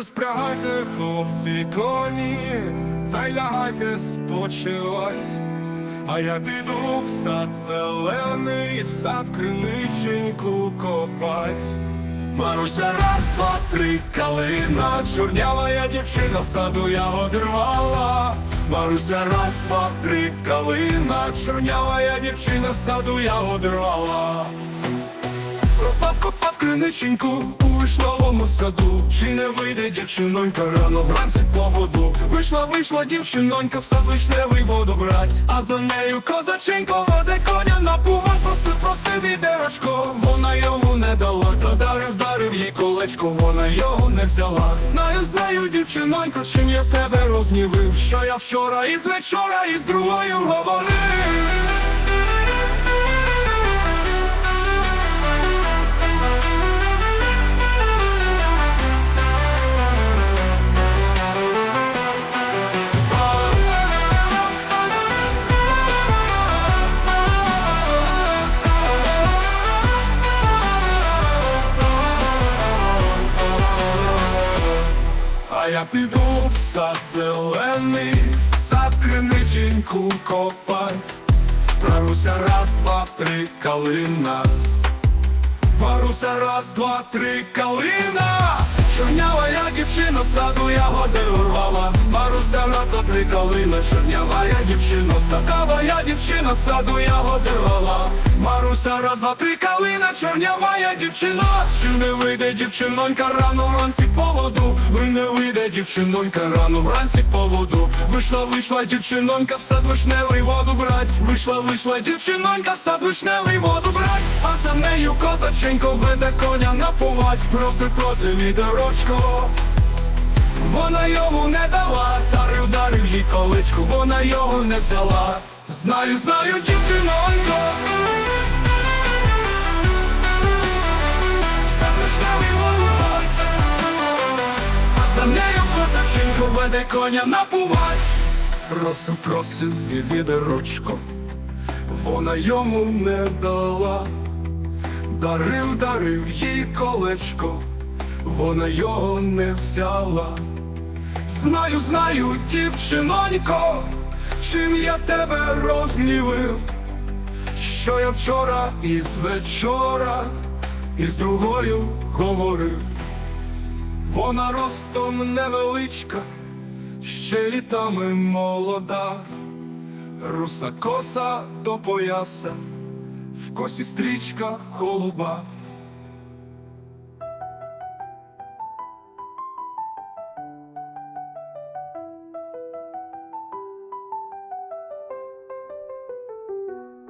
Розпрягайте, хлопці, коні, та й лягайте спочивать. А я піду в сад зелений, в сад криниченьку копать. Маруся, раз, два, три, калина, чорнява я дівчина, в саду я одривала. Маруся, раз, два, три, калина, чорнява я дівчина, в саду я одривала. Пропав копав криниченьку у вишневому саду. Чи не вийде дівчинонька рано вранці по воду? Вийшла, вийшла дівчинонька в сад вишневий воду брать. А за нею козаченько воде коня напував, просив, просив відерочко. Вона йому не дала, та дарив, дарив їй колечко, вона його не взяла. Знаю, знаю, дівчинонько, чим я тебе рознівив. Що я вчора із вечора із другою говорив. Я піду в сад зелений, сад криниченьку копать. Праруся раз, два, три, калина. Паруся раз, два, три, калина. Дівчина, в саду ягоди урвала. Маруся, раз, два, три, калина. Чорнява я дівчина, садова я дівчина, в саду ягоди рвала. Маруся, раз, два, три, калина. Чорнява я дівчина. Чи не вийде дівчинонька рано вранці по воду? Ви не вийде дівчинонька рано вранці по воду. Вийшла, вийшла дівчинонька в сад вишневий воду брать. Вийшла, вийшла дівчинонька в сад вишневий воду брать. А за нею козаченько веде коня напувать. Просив, просив відерочко. Вона йому не дала, дарив, дарив їй колечко, вона його не взяла. Знаю, знаю, дівчинонько. Сад вишневий воду. А за нею козаченько веде коня напувать. Просив, просив і відерочко, вона йому не дала. Дарив, дарив їй колечко, вона його не взяла. Знаю, знаю, дівчинонько, чим я тебе розгнівив, що я вчора із вечора із другою говорив. Вона ростом невеличка, ще літами молода, руса коса до пояса, в косі стрічка голуба.